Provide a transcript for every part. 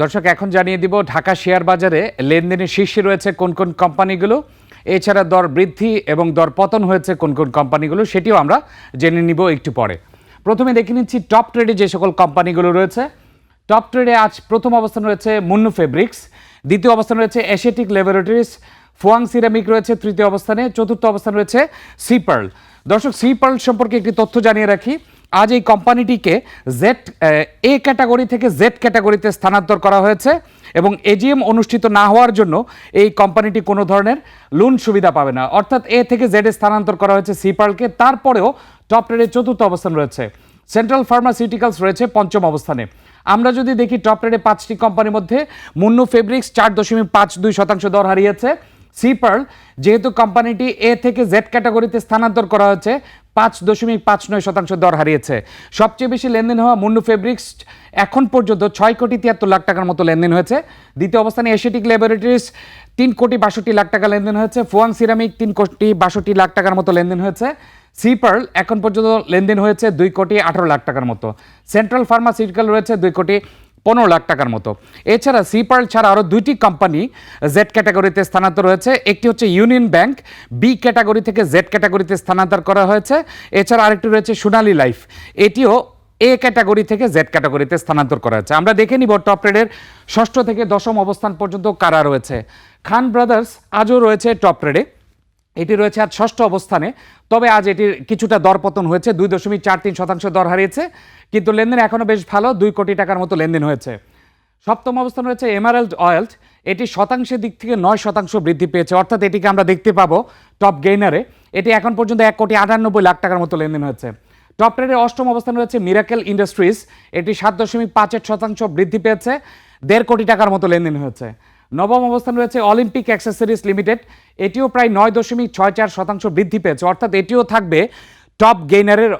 দর্শক, এখন জানিয়ে দিব, ঢাকা শেয়ার বাজারে লেনদেনের শীর্ষে রয়েছে কোন কোন কোম্পানিগুলো? এছাড়া দর বৃদ্ধি এবং দর পতন হয়েছে কোন কোন কোম্পানিগুলো? সেটিও আমরা জেনে নিব একটু পরে। প্রথমে দেখে নিচ্ছি, টপ ট্রেডে যে সকল কোম্পানিগুলো রয়েছে। টপ ট্রেডে আজ প্রথম অবস্থান রয়েছে মুন্নু ফেব্রিক্স, দ্বিতীয় অবস্থান রয়েছে এশিয়াটিক ল্যাবরেটরিজ, ফুয়াং সিরামিক রয়েছে তৃতীয় অবস্থানে, চতুর্থ অবস্থান রয়েছে সিপার্ল দর্শক সিপার্ল সম্পর্কে একটি তথ্য জানিয়ে রাখি আজ এই কোম্পানিটিকে জেড এ ক্যাটাগরি থেকে জেড ক্যাটাগরিতে স্থানান্তর করা হয়েছে এবং এজিএম অনুষ্ঠিত না হওয়ার জন্য এই কোম্পানিটি কোনো ধরনের লোন সুবিধা পাবে না। অর্থাৎ এ থেকে জেডে স্থানান্তর করা হয়েছে সিপার্লকে তারপরেও টপ রেডে চতুর্থ অবস্থান রয়েছে। সেন্ট্রাল ফার্মাসিউটিক্যালস রয়েছে পঞ্চম অবস্থানে। আমরা যদি দেখি টপ রেডে পাঁচটি কোম্পানির মধ্যে মুন্নু ফেব্রিক্স চার দশমিক পাঁচ দুই শতাংশ দর হারিয়েছে। সিপার্ল যেহেতু কোম্পানিটি এ থেকে জেড ক্যাটাগরিতে স্থানান্তর করা হয়েছে, পাঁচ দশমিক পাঁচ নয় শতাংশ দর হারিয়েছে। সবচেয়ে বেশি লেনদেন হওয়া মুন্নু ফেব্রিক্স এখন পর্যন্ত ছয় কোটি তিয়াত্তর লাখ টাকার মতো লেনদেন হয়েছে। দ্বিতীয় অবস্থানে এশিয়াটিক ল্যাবরেটরিজ, তিন কোটি বাষট্টি লাখ টাকা লেনদেন হয়েছে। ফুয়াং সিরামিক, তিন কোটি বাষট্টি লাখ টাকার মতো লেনদেন হয়েছে। সি সিপার্ল এখন পর্যন্ত লেনদেন হয়েছে দুই কোটি আঠারো লাখ টাকার মতো। সেন্ট্রাল ফার্মাসিউটিক্যাল রয়েছে দুই কোটি পনেরো লাখ টাকার মতো। এছাড়া সিপার্ল ছাড়া আরও দুইটি কোম্পানি জেড ক্যাটাগরিতে স্থানান্তর হয়েছে। একটি হচ্ছে ইউনিয়ন ব্যাংক বি ক্যাটাগরি থেকে জেড ক্যাটাগরিতে স্থানান্তর করা হয়েছে। এছাড়া আরেকটি রয়েছে সোনালী লাইফ এটিও এ ক্যাটাগরি থেকে জেড ক্যাটাগরিতে স্থানান্তর করা হয়েছে। আমরা দেখে নিব টপ ট্রেডের ষষ্ঠ থেকে দশম অবস্থান পর্যন্ত কারা রয়েছে। খান ব্রাদার্স আজও রয়েছে টপ ট্রেডে এটি রয়েছে আজ ষষ্ঠ অবস্থানে। তবে আজ এটির কিছুটা দরপতন হয়েছে, দুই দশমিক চার তিন শতাংশ দর হারিয়েছে। কিন্তু লেনদেন এখনও বেশ ভালো, দুই কোটি টাকার মতো লেনদেন হয়েছে। সপ্তম অবস্থান রয়েছে এমারেল্ড অয়েল এটি শতাংশের দিক থেকে নয় শতাংশ বৃদ্ধি পেয়েছে। অর্থাৎ এটিকে আমরা দেখতে পাবো টপ গেইনারে এটি এখন পর্যন্ত এক কোটি আটানব্বই লাখ টাকার মতো লেনদেন হয়েছে। টপ ট্রেডের অষ্টম অবস্থান রয়েছে মিরাকেল ইন্ডাস্ট্রিজ এটি সাত দশমিক পাঁচ শতাংশ বৃদ্ধি পেয়েছে, দেড় কোটি টাকার মতো লেনদেন হয়েছে। নবম অবস্থান রয়েছে অলিম্পিক অ্যাক্সেসরিজ লিমিটেড। এটিও প্রায় নয় দশমিক ছয় চার শতাংশ বৃদ্ধি পেয়েছে, অর্থাৎ এটিও থাকবে টপ গেইনারের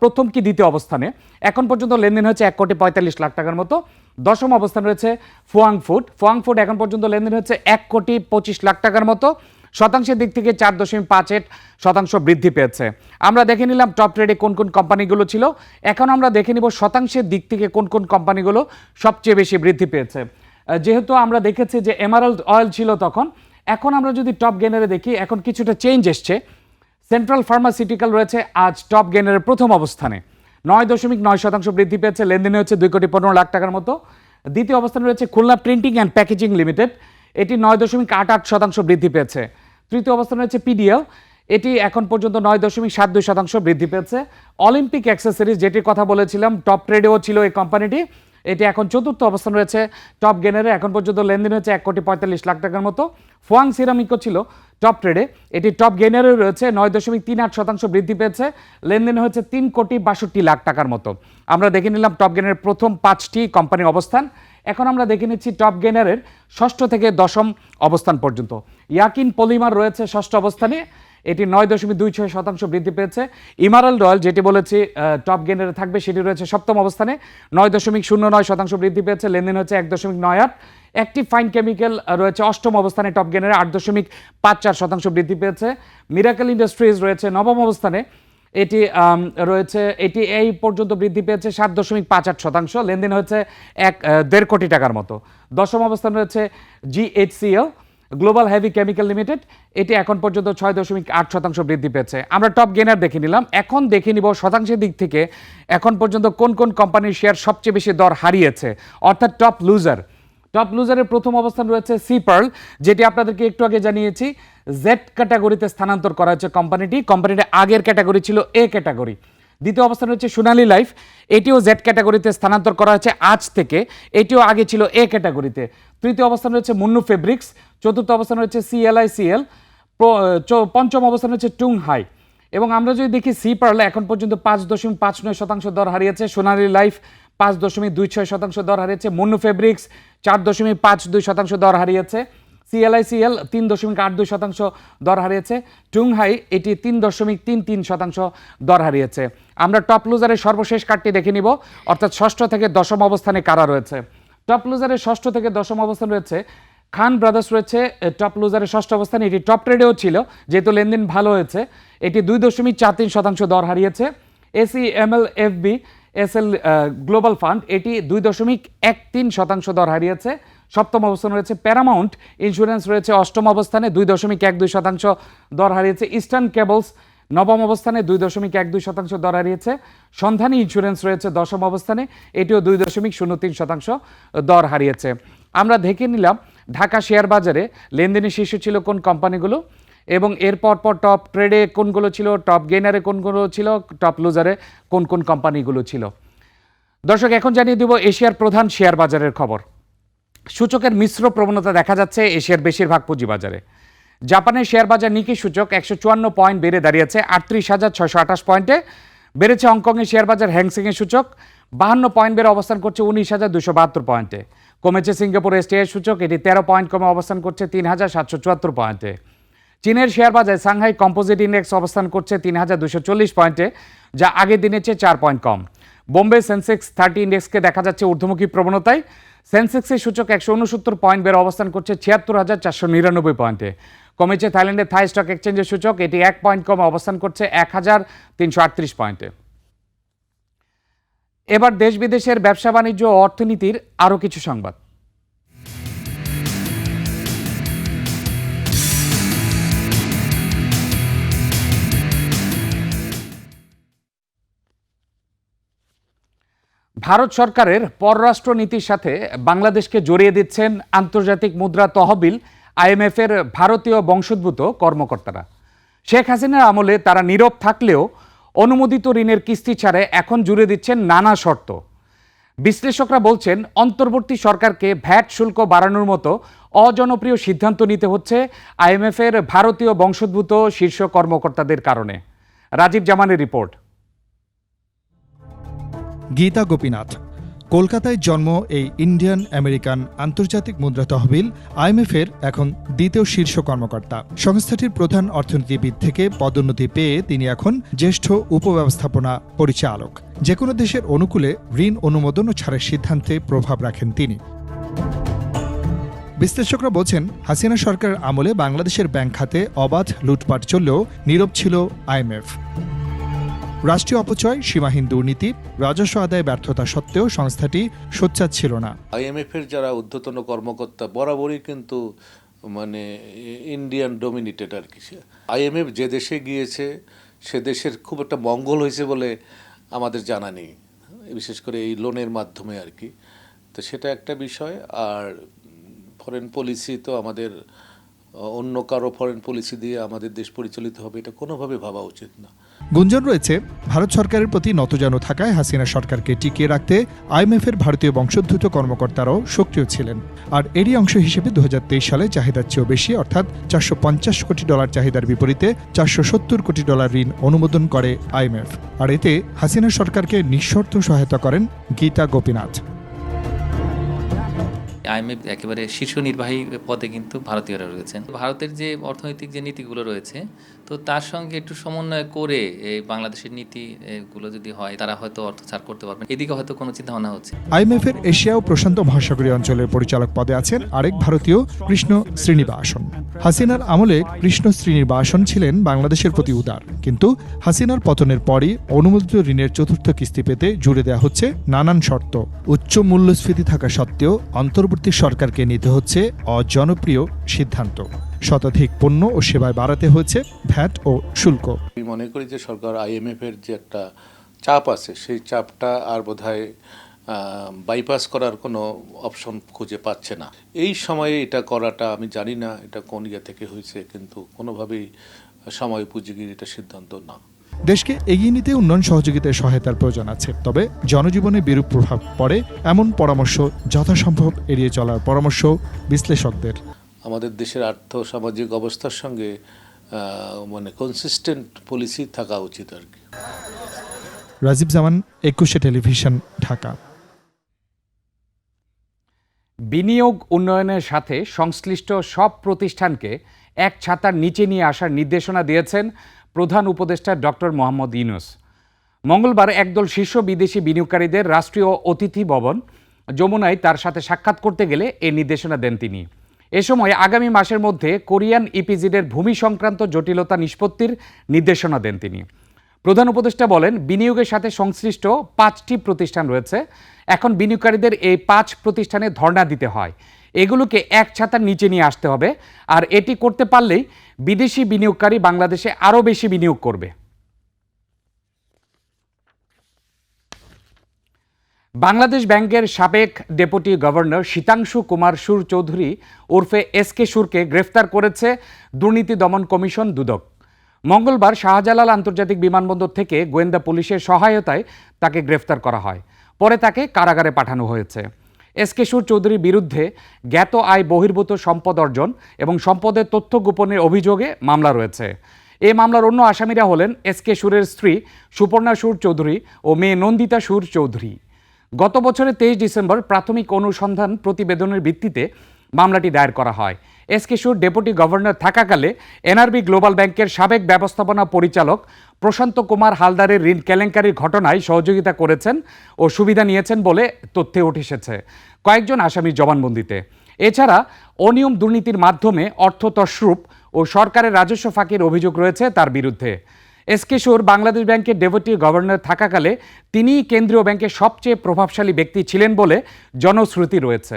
প্রথম কি দ্বিতীয় অবস্থানে। এখন পর্যন্ত লেনদেন হচ্ছে এক কোটি পঁয়তাল্লিশ লাখ টাকার মতো। দশম অবস্থান রয়েছে ফুয়াং ফুড ফুয়াং ফুড এখন পর্যন্ত লেনদেন হচ্ছে এক কোটি পঁচিশ লাখ টাকার মতো। শতাংশের দিক থেকে চার দশমিক পাঁচ এক শতাংশ বৃদ্ধি পেয়েছে। আমরা দেখে নিলাম টপ ট্রেডে কোন কোন কোম্পানিগুলো ছিল। এখন আমরা দেখে নিব শতাংশের দিক থেকে কোন কোন কোম্পানিগুলো সবচেয়ে বেশি বৃদ্ধি পেয়েছে। যেহেতু আমরা দেখেছি যে এমারাল্ড অয়েল ছিল তখন, এখন আমরা যদি টপ গেনারে দেখি, এখন কিছুটা চেঞ্জ এসছে। সেন্ট্রাল ফার্মাসিউটিক্যাল রয়েছে, আজ টপ গেনারের প্রথম অবস্থানে। নয় দশমিক নয় শতাংশ বৃদ্ধি পেয়েছে, লেনদেনে হচ্ছে দুই কোটি পনেরো লাখ টাকার মতো। দ্বিতীয় অবস্থানে রয়েছে Khulna printing and packaging limited এটি নয় দশমিক আট আট শতাংশ বৃদ্ধি পেয়েছে। তৃতীয় অবস্থানে রয়েছে পিডিএল এটি এখন পর্যন্ত নয় দশমিক সাত দুই শতাংশ বৃদ্ধি পেয়েছে। অলিম্পিক অ্যাক্সেসরিজ যেটির কথা বলেছিলাম টপ ট্রেডেও ছিল এই কোম্পানিটি এটি এখন চতুর্থ অবস্থান রয়েছে। টপ গেনারে এখন পর্যন্ত লেনদেন হয়েছে এক কোটি পঁয়তাল্লিশ লাখ টাকার মতো। ফুয়াং সিরামিকও ছিল টপ ট্রেডে এটি টপ গেনারে রয়েছে, নয় দশমিক তিন আট শতাংশ বৃদ্ধি পেয়েছে। লেনদেন হয়েছে তিন কোটি বাষট্টি লাখ টাকার মতো। আমরা দেখে নিলাম টপ গেনারের প্রথম পাঁচটি কোম্পানির অবস্থান। এখন আমরা দেখে নিচ্ছি টপ গেনারের ষষ্ঠ থেকে দশম অবস্থান পর্যন্ত। ইয়াকিন পলিমার রয়েছে ষষ্ঠ অবস্থানে। এটি নয় দশমিক দুই ছয় শতাংশ বৃদ্ধি পেয়েছে। ইমারাল রয়্যাল যেটি বলেছি টপ গেনারে থাকবে, সেটি রয়েছে সপ্তম অবস্থানে। নয় দশমিক শূন্য নয় শতাংশ বৃদ্ধি পেয়েছে, লেনদেন হচ্ছে এক দশমিক নয় আট। অ্যাক্টিভ ফাইন কেমিক্যাল রয়েছে অষ্টম অবস্থানে টপ গেনারে আট দশমিক পাঁচ চার শতাংশ বৃদ্ধি পেয়েছে। মিরাকেল ইন্ডাস্ট্রিজ রয়েছে নবম অবস্থানে। এটি রয়েছে, এটি এই পর্যন্ত বৃদ্ধি পেয়েছে সাত দশমিক পাঁচ আট শতাংশ। লেনদেন হয়েছে এক দেড় কোটি টাকার মতো। দশম অবস্থান রয়েছে GHCL global heavy chemical limited এটি এখন পর্যন্ত ছয় দশমিক আট শতাংশ বৃদ্ধি পেয়েছে। আমরা টপ গেনার দেখে নিলাম। এখন দেখে নিব শতাংশের দিক থেকে এখন পর্যন্ত কোন কোন কোম্পানির শেয়ার সবচেয়ে বেশি দর হারিয়েছে। অর্থাৎ টপ লুজার টপ লুজারের প্রথম অবস্থান রয়েছে সি পার্ল যেটি আপনাদেরকে একটু আগে জানিয়েছি জেড ক্যাটাগরিতে স্থানান্তর করা হয়েছে কোম্পানিটি কোম্পানিটা আগের ক্যাটাগরি ছিল এ ক্যাটাগরি দ্বিতীয় অবস্থান রয়েছে সোনালী লাইফ এটিও জেড ক্যাটাগরিতে স্থানান্তর করা হয়েছে আজ থেকে, এটিও আগে ছিল এ ক্যাটাগরিতে তৃতীয় অবস্থান রয়েছে মুন্নু ফেব্রিক্স, চতুর্থ অবস্থান রয়েছে সিএলআইসিএল পঞ্চম অবস্থান রয়েছে টুং হাই এবং আমরা যদি দেখি সি পারলে, এখন পর্যন্ত পাঁচ দশমিক পাঁচ নয় শতাংশ দর হারিয়েছে সোনালী লাইফ, পাঁচ দশমিক দুই ছয় শতাংশ দর হারিয়েছে মুন্নু ফেব্রিক্স, চার দশমিক পাঁচ দুই শতাংশ দর হারিয়েছে সিএলআইসিএল তিন দশমিক আট দুই শতাংশ দর হারিয়েছে টুংহাই, এটি তিন দশমিক তিন তিন শতাংশ দর হারিয়েছে। আমরা টপ লুজারের সর্বশেষ কার্ডটি দেখে নিব, অর্থাৎ ষষ্ঠ থেকে দশম অবস্থানে কারা রয়েছে। টপ লুজারের ষষ্ঠ থেকে দশম অবস্থান রয়েছে। খান ব্রাদার্স রয়েছে টপ লুজারের ষষ্ঠ অবস্থানে এটি টপ ট্রেডেও ছিল, যেহেতু লেনদেন ভালো হয়েছে। এটি দুই দশমিক চার তিন শতাংশ দর হারিয়েছে। AC, ML, FB S L global fund, এটি দুই দশমিক এক তিন শতাংশ দর হারিয়েছে। সপ্তম অবস্থান রয়েছে প্যারামাউন্ট, ইন্স্যুরেন্স রয়েছে অষ্টম অবস্থানে দুই দশমিক এক দুই শতাংশ দর হারিয়েছে। ইস্টার্ন কেবলস নবম অবস্থানে দুই দশমিক এক দুই শতাংশ দর হারিয়েছে। সন্ধানী ইন্স্যুরেন্স রয়েছে দশম অবস্থানে, এটিও দুই দশমিক শূন্য তিন শতাংশ দর হারিয়েছে। আমরা দেখে নিলাম ঢাকা শেয়ার বাজারে লেনদেনে শীর্ষ ছিল কোন কোম্পানিগুলো এবং এর পর পর টপ ট্রেডে কোনগুলো ছিল টপ গেইনারে কোনগুলো ছিল টপ লুজারে কোন কোন কোম্পানিগুলো ছিল। দর্শক, এখন জানিয়ে দেব এশিয়ার প্রধান শেয়ার বাজারের খবর। সূচকের মিশ্র প্রবণতা দেখা যাচ্ছে এশিয়ার বেশিরভাগ পুঁজিবাজারে। জাপানের শেয়ার বাজার নিকি সূচক একশো চুয়ান্ন পয়েন্ট বেড়ে দাঁড়িয়েছে, আটত্রিশ হাজার ছয়শো আঠাশ পয়েন্টে। বেড়েছে হংকংয়ের শেয়ার বাজার হ্যাংসিংয়ের সূচক, বাহান্ন পয়েন্ট বেড়ে অবস্থান করছে উনিশ হাজার দুশো বাহাত্তর পয়েন্টে। কমেছে সিঙ্গাপুর এসটিআই সূচক, এটি তেরো পয়েন্ট কমে অবস্থান করছে তিন হাজার সাতশো চুয়াত্তর পয়েন্টে। চীনের শেয়ার বাজারে সাংহাই কম্পোজিট ইন্ডেক্স অবস্থান করছে তিন হাজার দুশো চল্লিশ পয়েন্টে, যা আগের দিনের চেয়ে চার পয়েন্ট কম। বোম্বে সেন্সেক্স থার্টি ইন্ডেক্সকে দেখা যাচ্ছে ঊর্ধ্বমুখী প্রবণতায়। সেন্সেক্সের সূচক একশো উনসত্তর পয়েন্ট বেড়ে অবস্থান করছে ছিয়াত্তর হাজার চারশো নিরানব্বই পয়েন্টে। কমেছে থাইল্যান্ডের থাই স্টক এক্সচেঞ্জের সূচক। এটি এক পয়েন্ট কমে অবস্থান করছে এক হাজার তিনশো আটত্রিশ পয়েন্টে। এবার দেশ বিদেশের ব্যবসা বাণিজ্য ও অর্থনীতির আরও কিছু সংবাদ। ভারত সরকারের পররাষ্ট্র নীতির সাথে বাংলাদেশকে জড়িয়ে দিচ্ছেন আন্তর্জাতিক মুদ্রা তহবিল আইএমএফের ভারতীয় বংশোদ্ভূত কর্মকর্তারা। শেখ হাসিনার আমলে তারা নীরব থাকলেও অনুমোদিত ঋণের কিস্তি ছাড়ে এখন জুড়ে দিচ্ছেন নানা শর্ত। বিশ্লেষকরা বলছেন, অন্তর্বর্তী সরকারকে ভ্যাট শুল্ক বাড়ানোর মতো অজনপ্রিয় সিদ্ধান্ত নিতে হচ্ছে আইএমএফের ভারতীয় বংশোদ্ভূত শীর্ষ কর্মকর্তাদের কারণে। রাজীব জামানের রিপোর্ট। গীতা গোপীনাথ। কলকাতায় জন্ম এই ইন্ডিয়ান আমেরিকান আন্তর্জাতিক মুদ্রা তহবিল আইএমএফের এখন দ্বিতীয় শীর্ষ কর্মকর্তা। সংস্থাটির প্রধান অর্থনীতিবিদ থেকে পদোন্নতি পেয়ে তিনি এখন জ্যেষ্ঠ উপব্যবস্থাপনা পরিচালক। যে কোনো দেশের অনুকূলে ঋণ অনুমোদন ও ছাড়ের সিদ্ধান্তে প্রভাব রাখেন তিনি। বিশ্লেষকরা বলছেন, হাসিনা সরকারের আমলে বাংলাদেশের ব্যাংক খাতে অবাধ লুটপাট চললেও নীরব ছিল আইএমএফ। রাষ্ট্রীয় অপচয়, সীমাহীন দুর্নীতি, রাজস্ব আদায় ব্যর্থতা সত্ত্বেও সংস্থাটি সোচ্চার ছিল না। আইএমএফের যারা ঊর্ধ্বতন কর্মকর্তা বরাবরই কিন্তু মানে ইন্ডিয়ান ডোমিনেটেড আর কি। আইএমএফ যে দেশে গিয়েছে, সে দেশের খুব একটা মঙ্গল হয়েছে বলে আমাদের জানা নেই, বিশেষ করে এই লোনের মাধ্যমে আর কি। তো সেটা একটা বিষয়। আর ফরেন পলিসি তো আমাদের অন্য কারও ফরেন পলিসি দিয়ে আমাদের দেশ পরিচালিত হবে, এটা কোনোভাবে ভাবা উচিত না। গুঞ্জন রয়েছে, ভারত সরকারের প্রতি নতজানু থাকায় হাসিনা সরকারকে টিকিয়ে রাখতে আইএমএফের ভারতীয় বংশোদ্ভূত কর্মকর্তারাও সক্রিয় ছিলেন। আর এরই অংশ হিসেবে দু হাজার তেইশ সালে চাহিদার চেয়েও বেশি, অর্থাৎ চারশো পঞ্চাশ কোটি ডলার চাহিদার বিপরীতে চারশো সত্তর কোটি ডলার ঋণ অনুমোদন করে আইএমএফ। আর এতে হাসিনা সরকারকে নিঃশর্ত সহায়তা করেন গীতা গোপীনাথ। আইএমএফ একেবারে শীর্ষ নির্বাহী পদে কিন্তু ভারতীয়রা রয়েছেন। ভারতের যে অর্থনৈতিক যে নীতিগুলো রয়েছে, তো তার সঙ্গে একটু সমন্বয় করে এই বাংলাদেশের নীতি গুলো যদি হয়, তারা হয়তো অর্থ ছাড় করতে পারবেন। এদিকে হয়তো কোনো চিন্তা ভাবনা হচ্ছে। আইএমএফ এর এশিয়া ও প্রশান্ত মহাসাগরীয় অঞ্চলের পরিচালক পদে আছেন আরেক ভারতীয় কৃষ্ণ শ্রীনিবাসন। হাসিনার আমলে কৃষ্ণ শ্রীনিবাসন ছিলেন বাংলাদেশের প্রতি উদার। কিন্তু হাসিনার পতনের পরই অনুমোদিত ঋণের চতুর্থ কিস্তি পেতে জুড়ে দেওয়া হচ্ছে নানান শর্ত। উচ্চ মূল্যস্ফীতি থাকা সত্ত্বেও অন্তর্বর্তী সরকারকে নিতে হচ্ছে অজনপ্রিয় সিদ্ধান্ত। শতাধিক পণ্য ও সেবায় বাড়াতে হয়েছে ভ্যাট ও শুল্ক। আমি মনে করি যে সরকার আইএমএফ এর যে একটা চাপ আছে, সেই চাপটা আর বোধহয় বাইপাস করার কোনো অপশন খুঁজে পাচ্ছে না। এই সময়ে এটা করাটা আমি জানি না এটা কোন ইয়ে থেকে হয়েছে কিন্তু কোনোভাবেই সময় উপযোগী এটা সিদ্ধান্ত না। দেশকে এগিয়ে নিতে উন্নয়ন সহযোগিতায় সহায়তার প্রয়োজন আছে তবে জনজীবনে বিরূপ প্রভাব পড়ে এমন পরামর্শ যথাসম্ভব এড়িয়ে চলার পরামর্শ বিশ্লেষকদের। আমাদের দেশের আর্থ সামাজিক অবস্থার সঙ্গে মানে কনসিস্টেন্ট পলিসি থাকা উচিত আর কি। রাজীব জামান একুশে টেলিভিশন ঢাকা। বিনিয়োগ উন্নয়নের সাথে সংশ্লিষ্ট সব প্রতিষ্ঠানকে এক ছাতার নিচে নিয়ে আসার নির্দেশনা দিয়েছেন প্রধান উপদেষ্টা ডক্টর মোহাম্মদ ইউনুস। মঙ্গলবার একদল শীর্ষ বিদেশি বিনিয়োগকারীদের রাষ্ট্রীয় অতিথি ভবন যমুনায় তার সাথে সাক্ষাৎ করতে গেলে এই নির্দেশনা দেন তিনি। এ সময় আগামী মাসের মধ্যে কোরিয়ান ইপিজিডের ভূমি সংক্রান্ত জটিলতা নিষ্পত্তির নির্দেশনা দেন তিনি। প্রধান উপদেষ্টা বলেন, বিনিয়োগের সাথে সংশ্লিষ্ট পাঁচটি প্রতিষ্ঠান রয়েছে। এখন বিনিয়োগকারীদের এই পাঁচ প্রতিষ্ঠানে ধর্ণা দিতে হয়। এগুলোকে এক ছাতার নিচে নিয়ে আসতে হবে। আর এটি করতে পারলেই বিদেশি বিনিয়োগকারী বাংলাদেশে আরও বেশি বিনিয়োগ করবে। বাংলাদেশ ব্যাংকের সাবেক ডেপুটি গভর্নর শীতাংশু কুমার সুর চৌধুরী ওরফে এস কে সুরকে গ্রেফতার করেছে দুর্নীতি দমন কমিশন দুদক। মঙ্গলবার শাহজালাল আন্তর্জাতিক বিমানবন্দর থেকে গোয়েন্দা পুলিশের সহায়তায় তাকে গ্রেফতার করা হয়। পরে তাকে কারাগারে পাঠানো হয়েছে। এস কে সুর চৌধুরীর বিরুদ্ধে জ্ঞাত আয় বহির্ভূত সম্পদ অর্জন এবং সম্পদের তথ্য গোপনের অভিযোগে মামলা রয়েছে। এ মামলার অন্য আসামিরা হলেন এস কে সুরের স্ত্রী সুপর্ণা সুর চৌধুরী ও মেয়ে নন্দিতা সুর চৌধুরী। গত বছরের তেইশ ডিসেম্বর প্রাথমিক অনুসন্ধান প্রতিবেদনের ভিত্তিতে মামলাটি দায়ের করা হয়। এস কিশোর ডেপুটি গভর্নর থাকাকালে এনআরবি গ্লোবাল ব্যাংকের সাবেক ব্যবস্থাপনা পরিচালক প্রশান্ত কুমার হালদারের ঋণ কেলেঙ্কারির ঘটনায় সহযোগিতা করেছেন ও সুবিধা নিয়েছেন বলে তথ্যে উঠে এসেছে। কয়েকজন আসামি জবানবন্দিতে। এছাড়া অনিয়ম দুর্নীতির মাধ্যমে অর্থ তসরূপ ও সরকারের রাজস্ব ফাঁকির অভিযোগ রয়েছে তার বিরুদ্ধে। এস কিশোর বাংলাদেশ ব্যাংকের ডেপুটি গভর্নর থাকাকালে তিনিই কেন্দ্রীয় ব্যাংকের সবচেয়ে প্রভাবশালী ব্যক্তি ছিলেন বলে জনশ্রুতি রয়েছে।